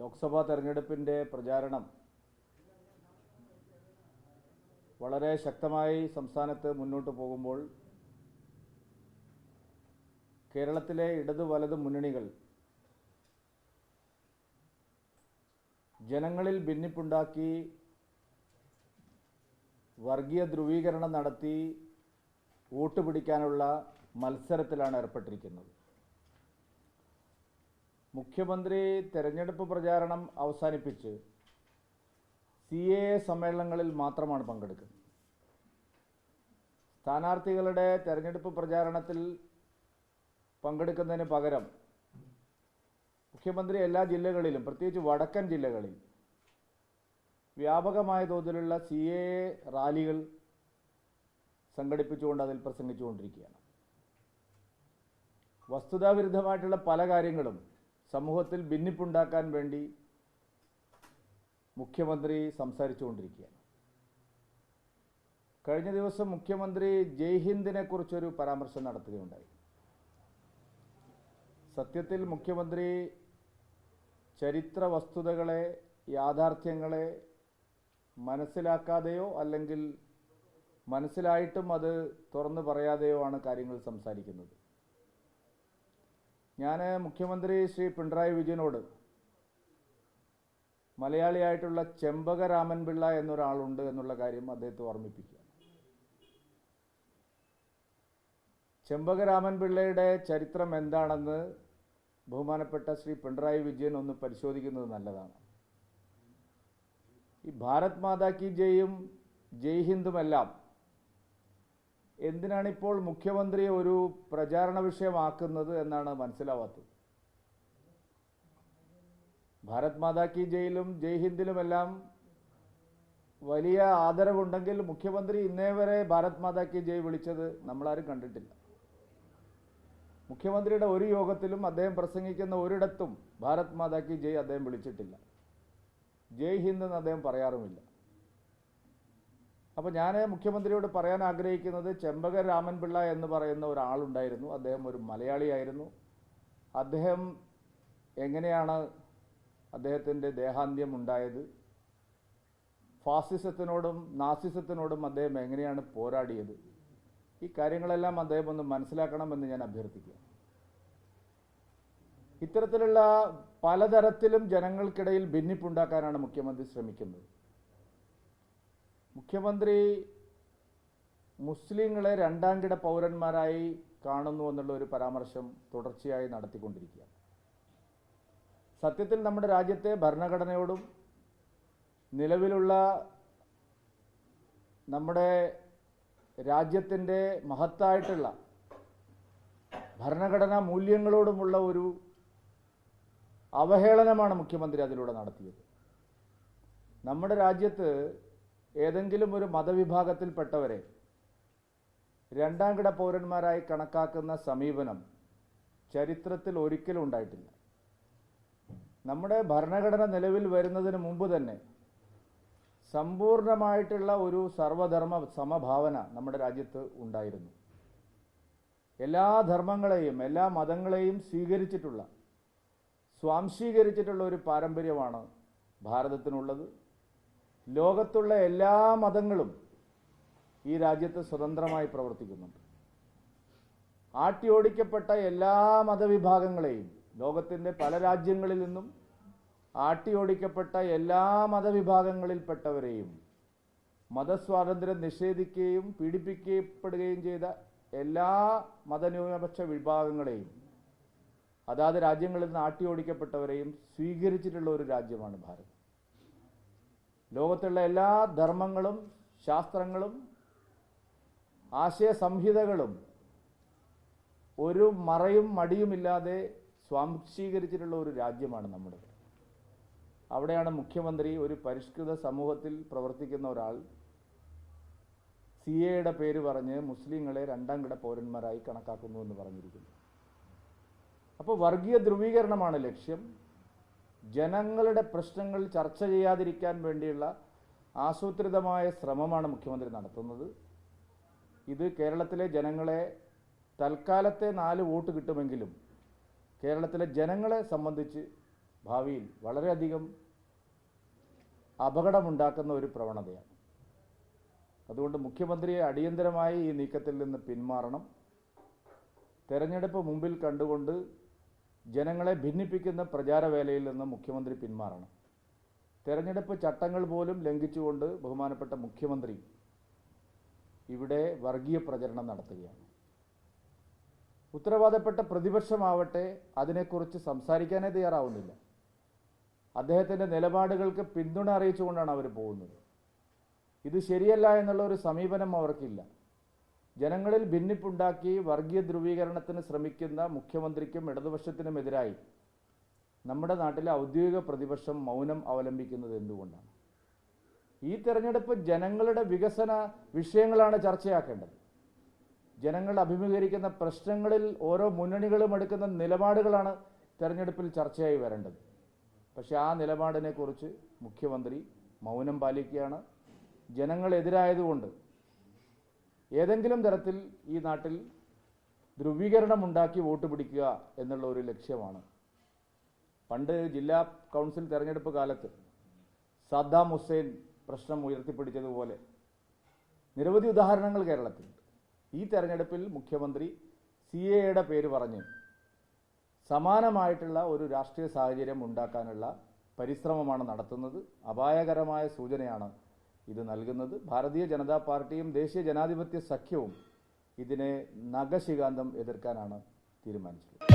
ലോക്സഭാ തെരഞ്ഞെടുപ്പിന്റെ പ്രചാരണം വളരെ ശക്തമായി സംസ്ഥാനത്ത് മുന്നോട്ട് പോകുമ്പോൾ കേരളത്തിലെ ഇടതു വലത് മുന്നണികൾ ജനങ്ങളിൽ ഭിന്നിപ്പുണ്ടാക്കി വർഗീയ ധ്രുവീകരണം നടത്തി വോട്ട് പിടിക്കാനുള്ള മത്സരത്തിലാണ് ഏർപ്പെട്ടിരിക്കുന്നത്. മുഖ്യമന്ത്രി തെരഞ്ഞെടുപ്പ് പ്രചാരണം അവസാനിപ്പിച്ച് സി എ സമ്മേളനങ്ങളിൽ മാത്രമാണ് പങ്കെടുക്കുന്നത്. സ്ഥാനാർത്ഥികളുടെ തെരഞ്ഞെടുപ്പ് പ്രചാരണത്തിൽ പങ്കെടുക്കുന്നതിന് പകരം മുഖ്യമന്ത്രി എല്ലാ ജില്ലകളിലും പ്രത്യേകിച്ച് വടക്കൻ ജില്ലകളിൽ വ്യാപകമായ തോതിലുള്ള സി എ റാലികൾ സംഘടിപ്പിച്ചുകൊണ്ട് അതിൽ പ്രസംഗിച്ചുകൊണ്ടിരിക്കുകയാണ്. വസ്തുതാവിരുദ്ധമായിട്ടുള്ള പല കാര്യങ്ങളും സമൂഹത്തിൽ ഭിന്നിപ്പുണ്ടാക്കാൻ വേണ്ടി മുഖ്യമന്ത്രി സംസാരിച്ചുകൊണ്ടിരിക്കുകയാണ്. കഴിഞ്ഞ ദിവസം മുഖ്യമന്ത്രി ജയ്ഹിന്ദിനെ കുറിച്ചൊരു പരാമർശം നടത്തുകയുണ്ടായി. സത്യത്തിൽ മുഖ്യമന്ത്രി ചരിത്ര വസ്തുതകളെ യാഥാർത്ഥ്യങ്ങളെ മനസ്സിലാക്കാതെയോ അല്ലെങ്കിൽ മനസ്സിലായിട്ടും അത് തുറന്നു പറയാതെയോ ആണ് കാര്യങ്ങൾ സംസാരിക്കുന്നത്. ഞാൻ മുഖ്യമന്ത്രി ശ്രീ പിണറായി വിജയനോട് മലയാളിയായിട്ടുള്ള ചെമ്പക രാമൻപിള്ള എന്നൊരാളുണ്ട് എന്നുള്ള കാര്യം അദ്ദേഹത്തെ ഓർമ്മിപ്പിക്കുക. ചെമ്പക രാമൻപിള്ളയുടെ ചരിത്രം എന്താണെന്ന് ബഹുമാനപ്പെട്ട ശ്രീ പിണറായി വിജയൻ ഒന്ന് പരിശോധിക്കുന്നത് നല്ലതാണ്. ഈ ഭാരത് മാതാ കി ജയും ജയ് ഹിന്ദുമെല്ലാം എന്തിനാണ് ഇപ്പോൾ മുഖ്യമന്ത്രി ഒരു പ്രചാരണ വിഷയമാക്കുന്നത് എന്നാണ് മനസ്സിലാവാത്തത്? ഭാരത് മാതാ കി ജയിലും ജയ് ഹിന്ദിലുമെല്ലാം വലിയ ആദരവുണ്ടെങ്കിൽ മുഖ്യമന്ത്രി ഇന്നേ വരെ ഭാരത് മാതാ കി ജയ് വിളിച്ചത് നമ്മളാരും കണ്ടിട്ടില്ല. മുഖ്യമന്ത്രിയുടെ ഒരു യോഗത്തിലും അദ്ദേഹം പ്രസംഗിക്കുന്ന ഒരിടത്തും ഭാരത് മാതാ കി ജയ് അദ്ദേഹം വിളിച്ചിട്ടില്ല. ജയ് ഹിന്ദ് എന്ന് അദ്ദേഹം പറയാറുമില്ല. അപ്പോൾ ഞാൻ മുഖ്യമന്ത്രിയോട് പറയാൻ ആഗ്രഹിക്കുന്നത് ചെമ്പക രാമൻപിള്ള എന്ന് പറയുന്ന ഒരാളുണ്ടായിരുന്നു. അദ്ദേഹം ഒരു മലയാളിയായിരുന്നു. അദ്ദേഹം എങ്ങനെയാണ് അദ്ദേഹത്തിന്റെ ദേഹാന്ത്യം ഉണ്ടായത്? ഫാസിസത്തിനോടും നാസിസത്തിനോടും അദ്ദേഹം എങ്ങനെയാണ് പോരാടിയത്? ഈ കാര്യങ്ങളെല്ലാം അദ്ദേഹം ഒന്ന് മനസ്സിലാക്കണമെന്ന് ഞാൻ അഭ്യർത്ഥിക്കുക ഇത്തരത്തിലുള്ള പലതരത്തിലും ജനങ്ങൾക്കിടയിൽ ഭിന്നിപ്പുണ്ടാക്കാനാണ് മുഖ്യമന്ത്രി ശ്രമിക്കുന്നത്. മുഖ്യമന്ത്രി മുസ്ലിങ്ങളെ രണ്ടാം കിട പൗരന്മാരായി കാണുന്നു എന്നുള്ള ഒരു പരാമർശം തുടർച്ചയായി നടത്തിക്കൊണ്ടിരിക്കുകയാണ്. സത്യത്തിൽ നമ്മുടെ രാജ്യത്തെ ഭരണഘടനയോടും നിലവിലുള്ള നമ്മുടെ രാജ്യത്തിന്റെ മഹത്തായിട്ടുള്ള ഭരണഘടനാ മൂല്യങ്ങളോടുമുള്ള ഒരു അവഹേളനമാണ് മുഖ്യമന്ത്രി അതിലൂടെ നടത്തിയത്. നമ്മുടെ രാജ്യത്ത് ഏതെങ്കിലും ഒരു മതവിഭാഗത്തിൽപ്പെട്ടവരെ രണ്ടാം കിട പൗരന്മാരായി കണക്കാക്കുന്ന സമീപനം ചരിത്രത്തിൽ ഒരിക്കലും ഉണ്ടായിട്ടില്ല. നമ്മുടെ ഭരണഘടന നിലവിൽ വരുന്നതിന് മുമ്പ് തന്നെ സമ്പൂർണമായിട്ടുള്ള ഒരു സർവധർമ്മ സമഭാവന നമ്മുടെ രാജ്യത്ത് ഉണ്ടായിരുന്നു. എല്ലാ ധർമ്മങ്ങളെയും എല്ലാ മതങ്ങളെയും സ്വീകരിച്ചിട്ടുള്ള സ്വാംശീകരിച്ചിട്ടുള്ള ഒരു പാരമ്പര്യമാണ് ഭാരതത്തിനുള്ളത്. ലോകത്തുള്ള എല്ലാ മതങ്ങളും ഈ രാജ്യത്ത് സ്വതന്ത്രമായി പ്രവർത്തിക്കുന്നുണ്ട്. ആട്ടിയോടിക്കപ്പെട്ട എല്ലാ മതവിഭാഗങ്ങളെയും ലോകത്തിന്റെ പല രാജ്യങ്ങളിൽ നിന്നും ആട്ടിയോടിക്കപ്പെട്ട എല്ലാ മതവിഭാഗങ്ങളിൽപ്പെട്ടവരെയും മതസ്വാതന്ത്ര്യം നിഷേധിക്കുകയും പീഡിപ്പിക്കപ്പെടുകയും ചെയ്ത എല്ലാ മതന്യൂനപക്ഷ വിഭാഗങ്ങളെയും അതാത് രാജ്യങ്ങളിൽ നിന്ന് ആട്ടിയോടിക്കപ്പെട്ടവരെയും സ്വീകരിച്ചിട്ടുള്ള ഒരു രാജ്യമാണ് ഭാരതം. ലോകത്തുള്ള എല്ലാ ധർമ്മങ്ങളും ശാസ്ത്രങ്ങളും ആശയ സംഹിതകളും ഒരു മറയും മടിയുമില്ലാതെ സ്വാംശീകരിച്ചിട്ടുള്ള ഒരു രാജ്യമാണ് നമ്മുടെ. അവിടെയാണ് മുഖ്യമന്ത്രി ഒരു പരിഷ്കൃത സമൂഹത്തിൽ പ്രവർത്തിക്കുന്ന ഒരാൾ സി എയുടെ പേര് പറഞ്ഞ് മുസ്ലിങ്ങളെ രണ്ടാം കിട പൗരന്മാരായി കണക്കാക്കുന്നു എന്ന് പറഞ്ഞിരിക്കുന്നു. അപ്പോൾ വർഗീയ ധ്രുവീകരണമാണ് ലക്ഷ്യം. ജനങ്ങളുടെ പ്രശ്നങ്ങൾ ചർച്ച ചെയ്യാതിരിക്കാൻ വേണ്ടിയുള്ള ആസൂത്രിതമായ ശ്രമമാണ് മുഖ്യമന്ത്രി നടത്തുന്നത്. ഇത് കേരളത്തിലെ ജനങ്ങളെ തൽക്കാലത്തെ നാല് വോട്ട് കിട്ടുമെങ്കിലും കേരളത്തിലെ ജനങ്ങളെ സംബന്ധിച്ച് ഭാവിയിൽ വളരെയധികം അപകടമുണ്ടാക്കുന്ന ഒരു പ്രവണതയാണ്. അതുകൊണ്ട് മുഖ്യമന്ത്രിയെ അടിയന്തരമായി ഈ നീക്കത്തിൽ നിന്ന് പിന്മാറണം. തെരഞ്ഞെടുപ്പ് മുമ്പിൽ കണ്ടുകൊണ്ട് ജനങ്ങളെ ഭിന്നിപ്പിക്കുന്ന പ്രചാരവേലയിൽ നിന്ന് മുഖ്യമന്ത്രി പിന്മാറണം. തെരഞ്ഞെടുപ്പ് ചട്ടങ്ങൾ പോലും ലംഘിച്ചുകൊണ്ട് ബഹുമാനപ്പെട്ട മുഖ്യമന്ത്രി ഇവിടെ വർഗീയ പ്രചരണം നടത്തുകയാണ്. ഉത്തരവാദപ്പെട്ട പ്രതിപക്ഷമാവട്ടെ അതിനെക്കുറിച്ച് സംസാരിക്കാനേ തയ്യാറാവുന്നില്ല. അദ്ദേഹത്തിന്റെ നിലപാടുകൾക്ക് പിന്തുണ അറിയിച്ചുകൊണ്ടാണ് അവർ പോകുന്നത്. ഇത് ശരിയല്ല എന്നുള്ള ഒരു സമീപനം അവർക്കില്ല. ജനങ്ങളിൽ ഭിന്നിപ്പുണ്ടാക്കി വർഗീയ ധ്രുവീകരണത്തിന് ശ്രമിക്കുന്ന മുഖ്യമന്ത്രിക്കും ഇടതുപക്ഷത്തിനുമെതിരായി നമ്മുടെ നാട്ടിലെ ഔദ്യോഗിക പ്രതിപക്ഷം മൗനം അവലംബിക്കുന്നത് എന്തുകൊണ്ടാണ്? ഈ തെരഞ്ഞെടുപ്പ് ജനങ്ങളുടെ വികസന വിഷയങ്ങളാണ് ചർച്ചയാക്കേണ്ടത്. ജനങ്ങൾ അഭിമുഖീകരിക്കുന്ന പ്രശ്നങ്ങളിൽ ഓരോ മുന്നണികളും എടുക്കുന്ന നിലപാടുകളാണ് തെരഞ്ഞെടുപ്പിൽ ചർച്ചയായി വരേണ്ടത്. പക്ഷേ ആ നിലപാടിനെക്കുറിച്ച് മുഖ്യമന്ത്രി മൗനം പാലിക്കുകയാണ്. ജനങ്ങളെതിരായതുകൊണ്ട് ഏതെങ്കിലും തരത്തിൽ ഈ നാട്ടിൽ ധ്രുവീകരണമുണ്ടാക്കി വോട്ട് പിടിക്കുക എന്നുള്ള ഒരു ലക്ഷ്യമാണ്. പണ്ട് ജില്ലാ കൗൺസിൽ തെരഞ്ഞെടുപ്പ് കാലത്ത് സദ്ദാം ഹുസൈൻ പ്രശ്നം ഉയർത്തിപ്പിടിച്ചതുപോലെ നിരവധി ഉദാഹരണങ്ങൾ കേരളത്തിലുണ്ട് ഈ തെരഞ്ഞെടുപ്പിൽ മുഖ്യമന്ത്രി സി എയുടെ പേര് പറഞ്ഞ് സമാനമായിട്ടുള്ള ഒരു രാഷ്ട്രീയ സാഹചര്യം ഉണ്ടാക്കാനുള്ള പരിശ്രമമാണ് നടത്തുന്നത്. അപായകരമായ സൂചനയാണ് ഇത് നൽകുന്നത്. ഭാരതീയ ജനതാ പാർട്ടിയും ദേശീയ ജനാധിപത്യ സഖ്യവും ഇതിനെ നഗശികാന്തം എതിർക്കാനാണ് തീരുമാനിച്ചിട്ടുള്ളത്.